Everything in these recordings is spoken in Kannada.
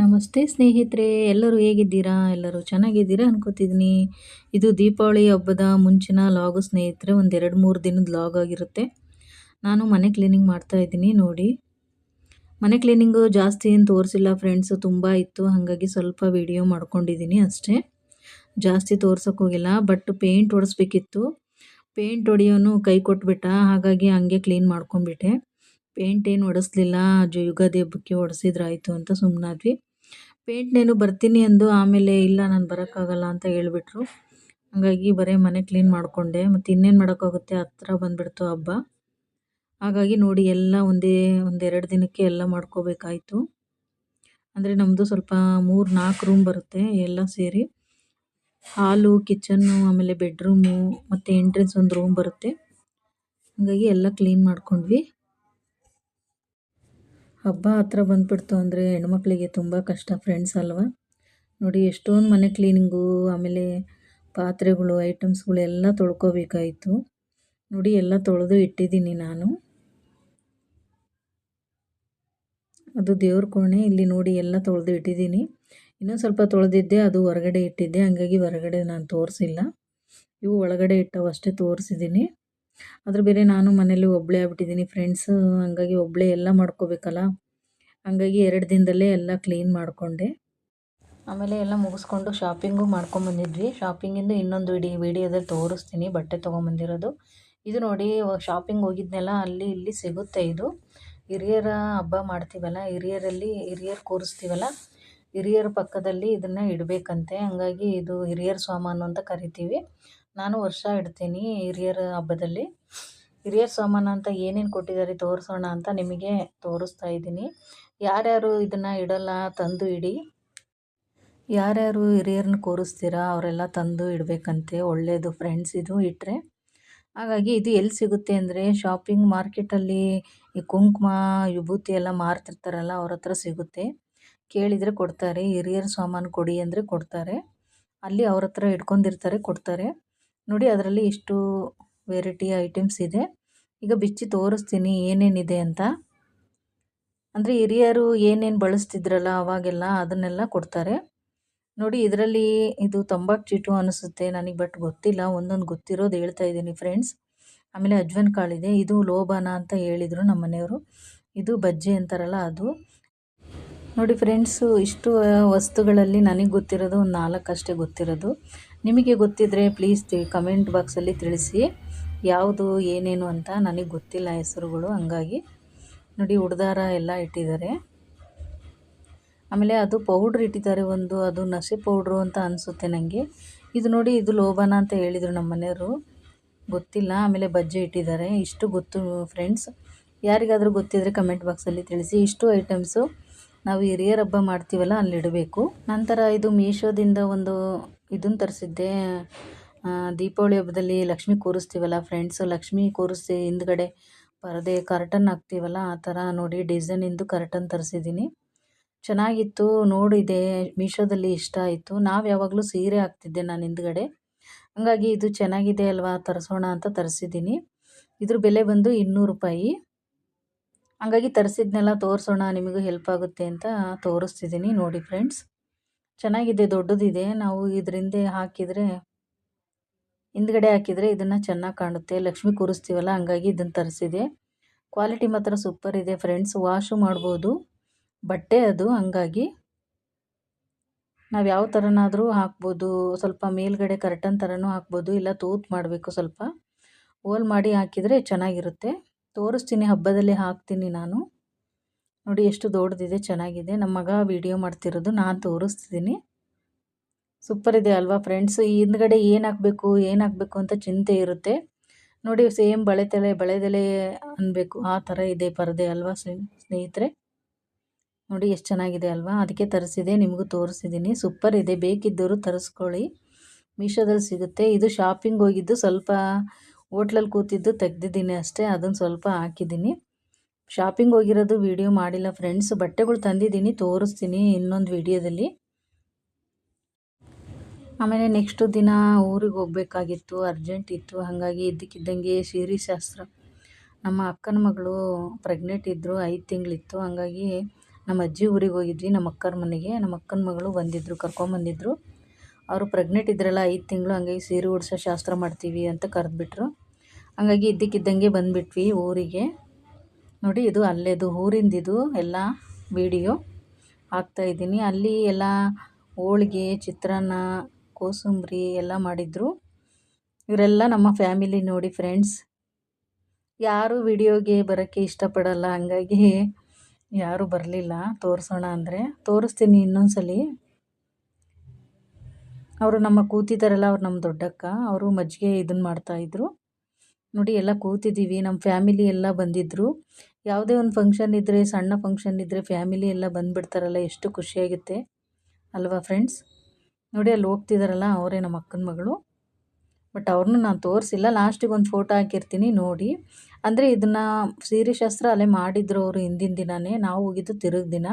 ನಮಸ್ತೆ ಸ್ನೇಹಿತರೆ, ಎಲ್ಲರೂ ಹೇಗಿದ್ದೀರಾ? ಎಲ್ಲರೂ ಚೆನ್ನಾಗಿದ್ದೀರಾ ಅನ್ಕೋತಿದ್ದೀನಿ ಇದು ದೀಪಾವಳಿ ಹಬ್ಬದ ಮುಂಚಿನ ಲಾಗು ಸ್ನೇಹಿತರೆ ಒಂದೆರಡು ಮೂರು ದಿನದ ಲಾಗ್ ಆಗಿರುತ್ತೆ. ನಾನು ಮನೆ ಕ್ಲೀನಿಂಗ್ ಮಾಡ್ತಾ ಇದ್ದೀನಿ, ನೋಡಿ. ಮನೆ ಕ್ಲೀನಿಂಗು ಜಾಸ್ತಿ ಏನು ತೋರಿಸಿಲ್ಲ ಫ್ರೆಂಡ್ಸು ತುಂಬ ಇತ್ತು, ಹಾಗಾಗಿ ಸ್ವಲ್ಪ ವಿಡಿಯೋ ಮಾಡ್ಕೊಂಡಿದ್ದೀನಿ ಅಷ್ಟೇ. ಜಾಸ್ತಿ ಹೋಗಿಲ್ಲ ಬಟ್ ಪೇಂಟ್ ಹೊಡಿಸ್ಬೇಕಿತ್ತು. ಪೇಂಟ್ ಹೊಡಿಯೋನು ಕೈ ಕೊಟ್ಬಿಟ್ಟ, ಹಾಗಾಗಿ ಹಂಗೆ ಕ್ಲೀನ್ ಮಾಡ್ಕೊಂಬಿಟ್ಟೆ ಪೇಂಟ್ ಏನು ಹೊಡೆಸ್ಲಿಲ್ಲ ಯುಗಾದಿ ಹಬ್ಬಕ್ಕೆ ಹೊಡೆಸಿದ್ರಾಯ್ತು ಅಂತ ಸುಮ್ಮನಾದ್ವಿ ಪೇಂಟ್ನೇನು ಬರ್ತೀನಿ ಅಂದು ಆಮೇಲೆ ಇಲ್ಲ ನಾನು ಬರೋಕ್ಕಾಗಲ್ಲ ಅಂತ ಹೇಳ್ಬಿಟ್ರು. ಹಾಗಾಗಿ ಬರೀ ಮನೆ ಕ್ಲೀನ್ ಮಾಡಿಕೊಂಡೆ. ಮತ್ತು ಇನ್ನೇನು ಮಾಡೋಕ್ಕಾಗುತ್ತೆ ಹತ್ರ ಬಂದುಬಿಡ್ತು ಹಬ್ಬ. ಹಾಗಾಗಿ ನೋಡಿ ಎಲ್ಲ ಒಂದೇ, ಒಂದೆರಡು ದಿನಕ್ಕೆ ಎಲ್ಲ ಮಾಡ್ಕೋಬೇಕಾಯಿತು. ಅಂದರೆ ನಮ್ಮದು ಸ್ವಲ್ಪ ಮೂರು ನಾಲ್ಕು ರೂಮ್ ಬರುತ್ತೆ ಎಲ್ಲ ಸೇರಿ. ಹಾಲು ಕಿಚನ್ನು ಆಮೇಲೆ ಬೆಡ್ರೂಮು ಮತ್ತು ಎಂಟ್ರೆನ್ಸ್ ಒಂದು ರೂಮ್ ಬರುತ್ತೆ. ಹಾಗಾಗಿ ಎಲ್ಲ ಕ್ಲೀನ್ ಮಾಡ್ಕೊಂಡ್ವಿ. ಹಬ್ಬ ಹತ್ರ ಬಂದ್ಬಿಡ್ತು ಅಂದರೆ ಹೆಣ್ಮಕ್ಳಿಗೆ ತುಂಬ ಕಷ್ಟ ಫ್ರೆಂಡ್ಸ್ ಅಲ್ವಾ? ನೋಡಿ ಎಷ್ಟೊಂದು ಮನೆ ಕ್ಲೀನಿಂಗು ಆಮೇಲೆ ಪಾತ್ರೆಗಳು ಐಟಮ್ಸ್ಗಳು ಎಲ್ಲ ತೊಳ್ಕೊಬೇಕಾಯಿತು. ನೋಡಿ ಎಲ್ಲ ತೊಳೆದು ಇಟ್ಟಿದ್ದೀನಿ ನಾನು. ಅದು ದೇವ್ರ ಕೋಣೆ, ಇಲ್ಲಿ ನೋಡಿ ಎಲ್ಲ ತೊಳೆದು ಇಟ್ಟಿದ್ದೀನಿ. ಇನ್ನೊಂದು ಸ್ವಲ್ಪ ತೊಳೆದಿದ್ದೆ, ಅದು ಹೊರಗಡೆ ಇಟ್ಟಿದ್ದೆ, ಹಂಗಾಗಿ ಹೊರಗಡೆ ನಾನು ತೋರಿಸಿಲ್ಲ. ಇವು ಒಳಗಡೆ ಇಟ್ಟವಷ್ಟೇ ತೋರಿಸಿದ್ದೀನಿ. ಅದ್ರ ಬೇರೆ ನಾನು ಮನೇಲಿ ಒಬ್ಬಳೇ ಆಗ್ಬಿಟ್ಟಿದ್ದೀನಿ ಫ್ರೆಂಡ್ಸು ಹಂಗಾಗಿ ಒಬ್ಬಳೇ ಎಲ್ಲ ಮಾಡ್ಕೋಬೇಕಲ್ಲ. ಹಂಗಾಗಿ ಎರಡು ದಿನದಲ್ಲೇ ಎಲ್ಲ ಕ್ಲೀನ್ ಮಾಡಿಕೊಂಡೆ. ಆಮೇಲೆ ಎಲ್ಲ ಮುಗಿಸ್ಕೊಂಡು ಶಾಪಿಂಗು ಮಾಡ್ಕೊಂಬಂದಿದ್ವಿ. ಶಾಪಿಂಗಿಂದ ಇನ್ನೊಂದು ವಿಡಿ, ವೀಡಿಯೋದಲ್ಲಿ ತೋರಿಸ್ತೀನಿ, ಬಟ್ಟೆ ತೊಗೊಂಬಂದಿರೋದು. ಇದು ನೋಡಿ ಶಾಪಿಂಗ್ ಹೋಗಿದ್ನೆಲ್ಲ, ಅಲ್ಲಿ ಇಲ್ಲಿ ಸಿಗುತ್ತೆ ಇದು. ಹಿರಿಯರ ಹಬ್ಬ ಮಾಡ್ತೀವಲ್ಲ, ಹಿರಿಯರಲ್ಲಿ, ಹಿರಿಯರು ಕೂರಿಸ್ತೀವಲ್ಲ, ಹಿರಿಯರ ಪಕ್ಕದಲ್ಲಿ ಇದನ್ನು ಇಡಬೇಕಂತೆ. ಹಂಗಾಗಿ ಇದು ಹಿರಿಯರ ಸಾಮಾನು ಅಂತ ಕರಿತೀವಿ. ನಾನು ವರ್ಷ ಇಡ್ತೀನಿ ಹಿರಿಯರ ಹಬ್ಬದಲ್ಲಿ. ಹಿರಿಯರ ಸಾಮಾನು ಅಂತ ಏನೇನು ಕೊಟ್ಟಿದ್ದಾರೆ ತೋರಿಸೋಣ ಅಂತ ನಿಮಗೆ ತೋರಿಸ್ತಾ ಇದ್ದೀನಿ. ಯಾರ್ಯಾರು ಇದನ್ನು ಇಡೋಲ್ಲ ತಂದು ಇಡಿ. ಯಾರ್ಯಾರು ಹಿರಿಯರನ್ನ ಕೂರಿಸ್ತೀರಾ ಅವರೆಲ್ಲ ತಂದು ಇಡಬೇಕಂತೆ ಒಳ್ಳೆಯದು ಫ್ರೆಂಡ್ಸ್ ಇದು ಇಟ್ಟರೆ ಹಾಗಾಗಿ ಇದು ಎಲ್ಲಿ ಸಿಗುತ್ತೆ ಅಂದರೆ ಶಾಪಿಂಗ್ ಮಾರ್ಕೆಟಲ್ಲಿ ಈ ಕುಂಕುಮ, ವಿಭೂತಿ ಎಲ್ಲ ಮಾರ್ತಿರ್ತಾರಲ್ಲ ಅವ್ರ ಹತ್ರ ಸಿಗುತ್ತೆ. ಕೇಳಿದರೆ ಕೊಡ್ತಾರೆ, ಹಿರಿಯರ ಸಾಮಾನು ಕೊಡಿ ಅಂದರೆ ಕೊಡ್ತಾರೆ. ಅಲ್ಲಿ ಅವ್ರ ಹತ್ರ ಇಟ್ಕೊಂಡಿರ್ತಾರೆ, ಕೊಡ್ತಾರೆ. ನೋಡಿ ಅದರಲ್ಲಿ ಇಷ್ಟು ವೆರೈಟಿ ಐಟಮ್ಸ್ ಇದೆ. ಈಗ ಬಿಚ್ಚಿ ತೋರಿಸ್ತೀನಿ ಏನೇನಿದೆ ಅಂತ. ಅಂದರೆ ಹಿರಿಯರು ಏನೇನು ಬಳಸ್ತಿದ್ರಲ್ಲ ಅವಾಗೆಲ್ಲ ಅದನ್ನೆಲ್ಲ ಕೊಡ್ತಾರೆ. ನೋಡಿ ಇದರಲ್ಲಿ ಇದು ತಂಬಾಕು ಚೀಟು ಅನಿಸುತ್ತೆ ನನಗೆ ಬಟ್ ಗೊತ್ತಿಲ್ಲ, ಒಂದೊಂದು ಗೊತ್ತಿರೋದು ಹೇಳ್ತಾ ಇದ್ದೀನಿ ಫ್ರೆಂಡ್ಸ್ ಆಮೇಲೆ ಅಜ್ವನ್ ಕಾಳಿದೆ ಇದು ಲೋಬಾನ ಅಂತ ಹೇಳಿದರು ನಮ್ಮ ಮನೆಯವರು. ಇದು ಬಜ್ಜಿ ಅಂತಾರಲ್ಲ ಅದು. ನೋಡಿ ಫ್ರೆಂಡ್ಸು ಇಷ್ಟು ವಸ್ತುಗಳಲ್ಲಿ ನನಗೆ ಗೊತ್ತಿರೋದು ಒಂದು ನಾಲ್ಕು ಅಷ್ಟೇ ಗೊತ್ತಿರೋದು. ನಿಮಗೆ ಗೊತ್ತಿದ್ದರೆ ಪ್ಲೀಸ್ ತಿ ಕಮೆಂಟ್ ಬಾಕ್ಸಲ್ಲಿ ತಿಳಿಸಿ. ಯಾವುದು, ಏನೇನು ಅಂತ ನನಗೆ ಗೊತ್ತಿಲ್ಲ ಹೆಸರುಗಳು, ಹಂಗಾಗಿ ನೋಡಿ ಉಡ್ದಾರ ಎಲ್ಲ ಇಟ್ಟಿದ್ದಾರೆ. ಆಮೇಲೆ ಅದು ಪೌಡ್ರ್ ಇಟ್ಟಿದ್ದಾರೆ ಒಂದು, ಅದು ನಸೆ ಪೌಡ್ರು ಅಂತ ಅನಿಸುತ್ತೆ ನನಗೆ ಇದು ನೋಡಿ, ಇದು ಲೋಬನ ಅಂತ ಹೇಳಿದರು ನಮ್ಮ ಮನೆಯವರು. ಗೊತ್ತಿಲ್ಲ, ಆಮೇಲೆ ಬಜ್ಜೆ ಇಟ್ಟಿದ್ದಾರೆ. ಇಷ್ಟು ಗೊತ್ತು ಫ್ರೆಂಡ್ಸ್ ಯಾರಿಗಾದರೂ ಗೊತ್ತಿದ್ದರೆ ಕಮೆಂಟ್ ಬಾಕ್ಸಲ್ಲಿ ತಿಳಿಸಿ. ಇಷ್ಟು ಐಟಮ್ಸು ನಾವು ಹಿರಿಯರ ಹಬ್ಬ ಮಾಡ್ತೀವಲ್ಲ ಅಲ್ಲಿ ಇಡಬೇಕು ನಂತರ ಇದು ಮೀಶೋದಿಂದ ಒಂದು ಇದನ್ನು ತರಿಸಿದ್ದೆ. ದೀಪಾವಳಿ ಹಬ್ಬದಲ್ಲಿ ಲಕ್ಷ್ಮಿ ಕೂರಿಸ್ತೀವಲ್ಲ ಫ್ರೆಂಡ್ಸು ಲಕ್ಷ್ಮಿ ಕೂರಿಸಿ ಹಿಂದ್ಗಡೆ ಪರದೆ ಕರ್ಟನ್ ಹಾಕ್ತೀವಲ್ಲ, ಆ ಥರ ನೋಡಿ ಡಿಸೈನಿಂದು ಕರ್ಟನ್ ತರಿಸಿದ್ದೀನಿ. ಚೆನ್ನಾಗಿತ್ತು, ನೋಡಿದೆ, ಮೀಶೋದಲ್ಲಿ ಇಷ್ಟ ಆಯಿತು. ನಾವು ಯಾವಾಗಲೂ ಸೀರೆ ಹಾಕ್ತಿದ್ದೆ ನಾನು ಹಿಂದ್ಗಡೆ. ಹಾಗಾಗಿ ಇದು ಚೆನ್ನಾಗಿದೆ ಅಲ್ವಾ, ತರಿಸೋಣ ಅಂತ ತರಿಸಿದ್ದೀನಿ. ಇದ್ರ ಬೆಲೆ ಬಂದು ಇನ್ನೂರು ರೂಪಾಯಿ. ಹಂಗಾಗಿ ತರಿಸಿದ್ನೆಲ್ಲ ತೋರಿಸೋಣ, ನಿಮಗೂ ಹೆಲ್ಪ್ ಆಗುತ್ತೆ ಅಂತ ತೋರಿಸ್ತಿದ್ದೀನಿ ನೋಡಿ ಫ್ರೆಂಡ್ಸ್ ಚೆನ್ನಾಗಿದೆ, ದೊಡ್ಡದಿದೆ. ನಾವು ಇದರಿಂದ ಹಾಕಿದರೆ, ಹಿಂದ್ಗಡೆ ಹಾಕಿದರೆ ಇದನ್ನು ಚೆನ್ನಾಗಿ ಕಾಣುತ್ತೆ. ಲಕ್ಷ್ಮಿ ಕೂರಿಸ್ತೀವಲ್ಲ, ಹಂಗಾಗಿ ಇದನ್ನು ತರಿಸಿದೆ. ಕ್ವಾಲಿಟಿ ಮಾತ್ರ ಸೂಪರ್ ಇದೆ ಫ್ರೆಂಡ್ಸ್ ವಾಶು ಮಾಡ್ಬೋದು. ಬಟ್ಟೆ ಅದು, ಹಂಗಾಗಿ. ನಾವು ಯಾವ ಥರನಾದರೂ ಹಾಕ್ಬೋದು. ಸ್ವಲ್ಪ ಮೇಲ್ಗಡೆ ಕರ್ಟನ್ ಥರನೂ ಹಾಕ್ಬೋದು. ಇಲ್ಲ ತೂತ್ ಮಾಡಬೇಕು ಸ್ವಲ್ಪ. ಹೋಲ್ ಮಾಡಿ ಹಾಕಿದರೆ ಚೆನ್ನಾಗಿರುತ್ತೆ. ತೋರಿಸ್ತೀನಿ, ಹಬ್ಬದಲ್ಲಿ ಹಾಕ್ತೀನಿ ನಾನು. ನೋಡಿ ಎಷ್ಟು ದೊಡ್ಡದಿದೆ, ಚೆನ್ನಾಗಿದೆ. ನಮ್ಮ ಮಗ ವೀಡಿಯೋ ಮಾಡ್ತಿರೋದು ನಾನು ತೋರಿಸ್ತಿದ್ದೀನಿ ಸೂಪರ್ ಇದೆ ಅಲ್ವಾ ಫ್ರೆಂಡ್ಸು ಹಿಂದ್ಗಡೆ ಏನು ಹಾಕಬೇಕು ಏನು ಹಾಕಬೇಕು ಅಂತ ಚಿಂತೆ ಇರುತ್ತೆ. ನೋಡಿ ಸೇಮ್ ಬಳೆತಲೆ, ಬಳೆದೆಲೆ ಅನ್ಬೇಕು. ಆ ಥರ ಇದೆ ಪರದೆ ಅಲ್ವಾ ಸ್ನೇಹಿತರೆ? ನೋಡಿ ಎಷ್ಟು ಚೆನ್ನಾಗಿದೆ ಅಲ್ವಾ? ಅದಕ್ಕೆ ತರಿಸಿದೆ, ನಿಮಗೂ ತೋರಿಸಿದ್ದೀನಿ ಸೂಪರ್ ಇದೆ. ಬೇಕಿದ್ದವರು ತರಿಸ್ಕೊಳ್ಳಿ. ಮೀಶೋದಲ್ಲಿ ಸಿಗುತ್ತೆ. ಇದು ಶಾಪಿಂಗ್ ಹೋಗಿದ್ದು ಸ್ವಲ್ಪ, ಹೋಟ್ಲಲ್ಲಿ ಕೂತಿದ್ದು ತೆಗ್ದಿದ್ದೀನಿ ಅಷ್ಟೇ. ಅದನ್ನು ಸ್ವಲ್ಪ ಹಾಕಿದ್ದೀನಿ. ಶಾಪಿಂಗ್ ಹೋಗಿರೋದು ವಿಡಿಯೋ ಮಾಡಿಲ್ಲ ಫ್ರೆಂಡ್ಸ್ ಬಟ್ಟೆಗಳು ತಂದಿದ್ದೀನಿ, ತೋರಿಸ್ತೀನಿ ಇನ್ನೊಂದು ವಿಡಿಯೋದಲ್ಲಿ ಆಮೇಲೆ ನೆಕ್ಸ್ಟು ದಿನ ಊರಿಗೆ ಹೋಗ್ಬೇಕಾಗಿತ್ತು ಅರ್ಜೆಂಟ್ ಇತ್ತು. ಹಾಗಾಗಿ ಇದ್ದಕ್ಕಿದ್ದಂಗೆ ಸೀರೆ ಶಾಸ್ತ್ರ. ನಮ್ಮ ಅಕ್ಕನ ಮಗಳು ಪ್ರೆಗ್ನೆಂಟ್ ಇದ್ದರು ಐದು ತಿಂಗಳಿತ್ತು. ಹಾಗಾಗಿ ನಮ್ಮ ಅಜ್ಜಿ ಊರಿಗೆ ಹೋಗಿದ್ವಿ, ನಮ್ಮ ಅಕ್ಕರ ಮನೆಗೆ. ನಮ್ಮ ಅಕ್ಕನ ಮಗಳು ಬಂದಿದ್ದರು ಕರ್ಕೊಂಬಂದಿದ್ರು ಅವರು ಪ್ರೆಗ್ನೆಂಟ್ ಇದ್ರಲ್ಲ, ಐದು ತಿಂಗಳು, ಹಂಗಾಗಿ ಸೀರೆ ಉಡ್ಸೋ ಶಾಸ್ತ್ರ ಮಾಡ್ತೀವಿ ಅಂತ ಕರೆದ್ಬಿಟ್ರು. ಹಂಗಾಗಿ ಇದ್ದಕ್ಕಿದ್ದಂಗೆ ಬಂದುಬಿಟ್ವಿ ಊರಿಗೆ. ನೋಡಿ, ಇದು ಅಲ್ಲೇದು, ಊರಿಂದಿದು ಎಲ್ಲ ವಿಡಿಯೋ ಹಾಕ್ತಾಯಿದ್ದೀನಿ ಅಲ್ಲಿ ಎಲ್ಲ ಹೋಳಿಗೆ, ಚಿತ್ರಾನ್ನ, ಕೋಸಂಬರಿ ಎಲ್ಲ ಮಾಡಿದರು. ಇವರೆಲ್ಲ ನಮ್ಮ ಫ್ಯಾಮಿಲಿ ನೋಡಿ ಫ್ರೆಂಡ್ಸ್. ಯಾರು ವಿಡಿಯೋಗೆ ಬರೋಕ್ಕೆ ಇಷ್ಟಪಡಲ್ಲ, ಹಂಗಾಗಿ ಯಾರೂ ಬರಲಿಲ್ಲ. ತೋರಿಸೋಣ ಅಂದರೆ, ತೋರಿಸ್ತೀನಿ ಇನ್ನೊಂದ್ಸಲಿ. ಅವರು ನಮ್ಮ ಕೂತಿದ್ದಾರಲ್ಲ ಅವ್ರು ನಮ್ಮ ದೊಡ್ಡಕ್ಕ, ಅವರು ಮಜ್ಜಿಗೆ ಇದನ್ನು ಮಾಡ್ತಾಯಿದ್ರು ನೋಡಿ, ಎಲ್ಲ ಕೂತಿದ್ದೀವಿ ನಮ್ಮ ಫ್ಯಾಮಿಲಿ ಎಲ್ಲ ಬಂದಿದ್ದರು ಯಾವುದೇ ಒಂದು ಫಂಕ್ಷನ್ ಇದ್ದರೆ ಸಣ್ಣ ಫಂಕ್ಷನ್ ಇದ್ದರೆ ಫ್ಯಾಮಿಲಿ ಎಲ್ಲ ಬಂದುಬಿಡ್ತಾರಲ್ಲ, ಎಷ್ಟು ಖುಷಿಯಾಗುತ್ತೆ. ಅಲ್ವಾ ಫ್ರೆಂಡ್ಸ್ ನೋಡಿ, ಅಲ್ಲಿ ಹೋಗ್ತಿದ್ದಾರಲ್ಲ ಅವರೇ ನಮ್ಮ ಅಕ್ಕನ ಮಗಳು. ಬಟ್ ಅವ್ರನ್ನೂ ನಾನು ತೋರಿಸಿಲ್ಲ. ಲಾಸ್ಟಿಗೆ ಒಂದು ಫೋಟೋ ಹಾಕಿರ್ತೀನಿ, ನೋಡಿ. ಅಂದರೆ ಇದನ್ನು ಸೀರೆ ಶಾಸ್ತ್ರ ಅಲ್ಲೇ ಮಾಡಿದ್ರು ಅವರು ಹಿಂದಿನ ದಿನವೇ ನಾವು ಹೋಗಿದ್ದು ತಿರುಗಿ ದಿನ.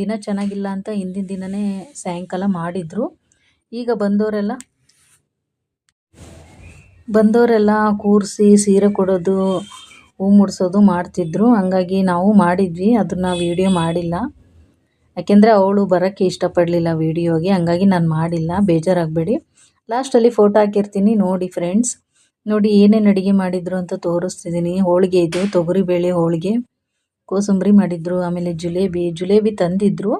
ದಿನ ಚೆನ್ನಾಗಿಲ್ಲ ಅಂತ ಹಿಂದಿನ ದಿನವೇ ಸಾಯಂಕಾಲ ಮಾಡಿದರು. ಈಗ ಬಂದವರೆಲ್ಲ? ಬಂದವರೆಲ್ಲ ಕೂರಿಸಿ, ಸೀರೆ ಕೊಡೋದು ಹೂ ಮುಡಿಸೋದು ಮಾಡ್ತಿದ್ರು. ಹಂಗಾಗಿ ನಾವು ಮಾಡಿದ್ವಿ. ಅದನ್ನು ವೀಡಿಯೋ ಮಾಡಿಲ್ಲ. ಯಾಕೆಂದರೆ ಅವಳು ಬರೋಕ್ಕೆ ಇಷ್ಟಪಡಲಿಲ್ಲ ವೀಡಿಯೋಗೆ ಹಂಗಾಗಿ ನಾನು ಮಾಡಿಲ್ಲ. ಬೇಜಾರಾಗಬೇಡಿ. ಲಾಸ್ಟಲ್ಲಿ ಫೋಟೋ ಹಾಕಿರ್ತೀನಿ. ನೋಡಿ ಫ್ರೆಂಡ್ಸ್ ನೋಡಿ ಏನೇನು ಅಡುಗೆ ಮಾಡಿದ್ರು ಅಂತ ತೋರಿಸ್ತಿದ್ದೀನಿ ಹೋಳಿಗೆ ಇದು, ತೊಗರಿಬೇಳೆ ಹೋಳಿಗೆ. ಕೋಸಂಬರಿ ಮಾಡಿದ್ರು. ಆಮೇಲೆ ಜುಲೇಬಿ. ಜುಲೇಬಿ ತಂದಿದ್ರು.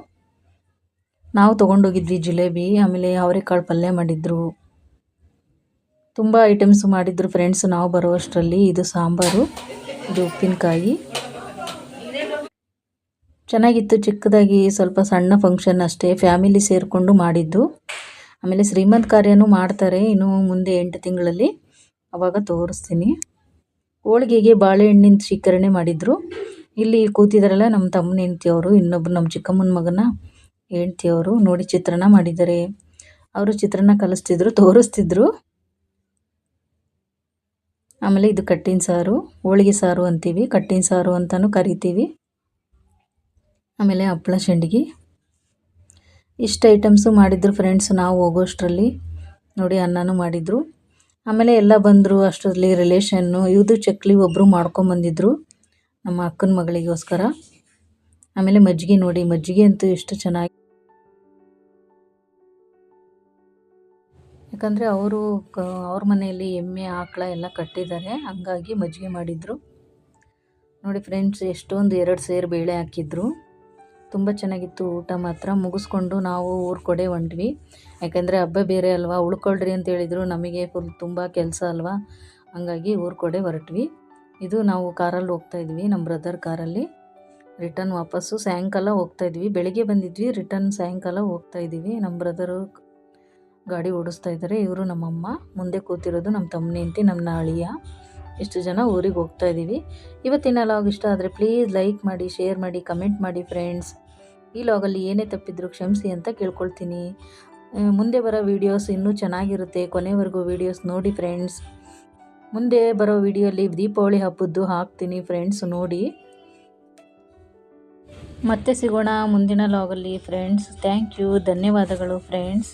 ನಾವು ತೊಗೊಂಡೋಗಿದ್ವಿ ಜುಲೇಬಿ. ಆಮೇಲೆ ಅವರೆಕಾಳು ಪಲ್ಯ ಮಾಡಿದ್ರು. ತುಂಬ ಐಟಮ್ಸ್ ಮಾಡಿದ್ರು ಫ್ರೆಂಡ್ಸ್ ನಾವು ಬರೋ ಅಷ್ಟರಲ್ಲಿ ಇದು ಸಾಂಬಾರು. ಇದು ಉಪ್ಪಿನಕಾಯಿ. ಚೆನ್ನಾಗಿತ್ತು, ಚಿಕ್ಕದಾಗಿ ಸ್ವಲ್ಪ ಸಣ್ಣ ಫಂಕ್ಷನ್ ಅಷ್ಟೇ. ಫ್ಯಾಮಿಲಿ ಸೇರಿಕೊಂಡು ಮಾಡಿದ್ದು. ಆಮೇಲೆ ಶ್ರೀಮಂತ ಕಾರ್ಯನೂ ಮಾಡ್ತಾರೆ ಇನ್ನು ಮುಂದೆ ಎಂಟು ತಿಂಗಳಲ್ಲಿ. ಅವಾಗ ತೋರಿಸ್ತೀನಿ. ಹೋಳಿಗೆಗೆ ಬಾಳೆಹಣ್ಣಿನ ಶೇಖರಣೆ ಮಾಡಿದರು. ಇಲ್ಲಿ ಕೂತಿದಾರಲ್ಲ ನಮ್ಮ ತಮ್ಮನ ಹೆಂಡ್ತಿಯವರು ಇನ್ನೊಬ್ರು ನಮ್ಮ ಚಿಕ್ಕಮ್ಮನ ಮಗನ ಹೆಂಡ್ತಿಯವರು ನೋಡಿ ಚಿತ್ರಾನ್ನ ಮಾಡಿದ್ದಾರೆ. ಅವರು ಚಿತ್ರಾನ್ನ ಕಲಿಸ್ತಿದ್ರು, ತೋರಿಸ್ತಿದ್ರು. ಆಮೇಲೆ ಇದು ಕಟ್ಟಿನ ಸಾರು, ಹೋಳಿಗೆ ಸಾರು ಅಂತೀವಿ, ಕಟ್ಟಿನ ಸಾರು ಅಂತಲೂ ಕರಿತೀವಿ. ಆಮೇಲೆ ಹಪ್ಪಳ ಸಂಡಿಗೆ ಇಷ್ಟು ಐಟಮ್ಸು ಮಾಡಿದ್ರು ಫ್ರೆಂಡ್ಸ್ ನಾವು ಹೋಗೋಷ್ಟರಲ್ಲಿ ನೋಡಿ ಅನ್ನನೂ ಮಾಡಿದರು. ಆಮೇಲೆ ಎಲ್ಲ ಬಂದರು ಅಷ್ಟರಲ್ಲಿ ರಿಲೇಷನ್ನು ಇದು ಚಕ್ಲಿ ಒಬ್ಬರು ಮಾಡ್ಕೊಂಬಂದಿದ್ರು ನಮ್ಮ ಅಕ್ಕನ ಮಗಳಿಗೋಸ್ಕರ. ಆಮೇಲೆ ಮಜ್ಜಿಗೆ ನೋಡಿ, ಮಜ್ಜಿಗೆ ಅಂತೂ ಎಷ್ಟು ಚೆನ್ನಾಗಿ ಯಾಕಂದರೆ ಅವರು ಕ, ಅವ್ರ ಮನೆಯಲ್ಲಿ ಎಮ್ಮೆ, ಆಕಳ ಎಲ್ಲ ಕಟ್ಟಿದ್ದಾರೆ. ಹಂಗಾಗಿ ಮಜ್ಜಿಗೆ ಮಾಡಿದರು. ನೋಡಿ ಫ್ರೆಂಡ್ಸ್ ಎಷ್ಟೊಂದು ಎರಡು ಸೇರು ಬೇಳೆ ಹಾಕಿದ್ರು. ತುಂಬ ಚೆನ್ನಾಗಿತ್ತು ಊಟ ಮಾತ್ರ. ಮುಗಿಸ್ಕೊಂಡು ನಾವು ಊರ ಕಡೆ ಹೊಂಟ್ವಿ. ಯಾಕಂದರೆ ಹಬ್ಬ ಬೇರೆ ಅಲ್ವಾ? ಉಳ್ಕೊಳ್ರಿ ಅಂತ ಹೇಳಿದರು. ನಮಗೆ ಫುಲ್ ತುಂಬ ಕೆಲಸ ಅಲ್ವಾ? ಹಂಗಾಗಿ ಊರ ಕೊಡೆ ಹೊರಟ್ವಿ. ಇದು ನಾವು ಕಾರಲ್ಲಿ ಹೋಗ್ತಾಯಿದ್ವಿ ನಮ್ಮ ಬ್ರದರ್ ಕಾರಲ್ಲಿ. ರಿಟರ್ನ್ ವಾಪಸ್ಸು ಸಾಯಂಕಾಲ ಹೋಗ್ತಾಯಿದ್ವಿ ಬೆಳಿಗ್ಗೆ ಬಂದಿದ್ವಿ ರಿಟರ್ನ್ ಸಾಯಂಕಾಲ ಹೋಗ್ತಾಯಿದ್ದೀವಿ ನಮ್ಮ ಬ್ರದರು ಗಾಡಿ ಓಡಿಸ್ತಾ ಇದ್ದಾರೆ. ಇವರು ನಮ್ಮಮ್ಮ. ಮುಂದೆ ಕೂತಿರೋದು ನಮ್ಮ ತಮ್ಮನ ಹೆಂಡತಿ ನಮ್ಮ ಅಳಿಯ. ಇಷ್ಟು ಜನ ಊರಿಗೆ ಹೋಗ್ತಾ ಇದ್ದೀವಿ ಇವತ್ತಿನ ಲಾಗ್ ಇಷ್ಟ ಆದರೆ ಪ್ಲೀಸ್ ಲೈಕ್ ಮಾಡಿ ಶೇರ್ ಮಾಡಿ ಕಮೆಂಟ್ ಮಾಡಿ ಫ್ರೆಂಡ್ಸ್ ಈ ಲಾಗಲ್ಲಿ ಏನೇ ತಪ್ಪಿದ್ರು ಕ್ಷಮಿಸಿ ಅಂತ ಕೇಳ್ಕೊಳ್ತೀನಿ. ಮುಂದೆ ಬರೋ ವೀಡಿಯೋಸ್ ಇನ್ನೂ ಚೆನ್ನಾಗಿರುತ್ತೆ. ಕೊನೆವರೆಗೂ ವೀಡಿಯೋಸ್ ನೋಡಿ ಫ್ರೆಂಡ್ಸ್ ಮುಂದೆ ಬರೋ ವಿಡಿಯೋಲಿ ದೀಪಾವಳಿ ಹಬ್ಬದ್ದು ಹಾಕ್ತೀನಿ ಫ್ರೆಂಡ್ಸ್ ನೋಡಿ. ಮತ್ತೆ ಸಿಗೋಣ ಮುಂದಿನ ಲಾಗಲ್ಲಿ ಫ್ರೆಂಡ್ಸ್ ಥ್ಯಾಂಕ್ ಯು ಧನ್ಯವಾದಗಳು ಫ್ರೆಂಡ್ಸ್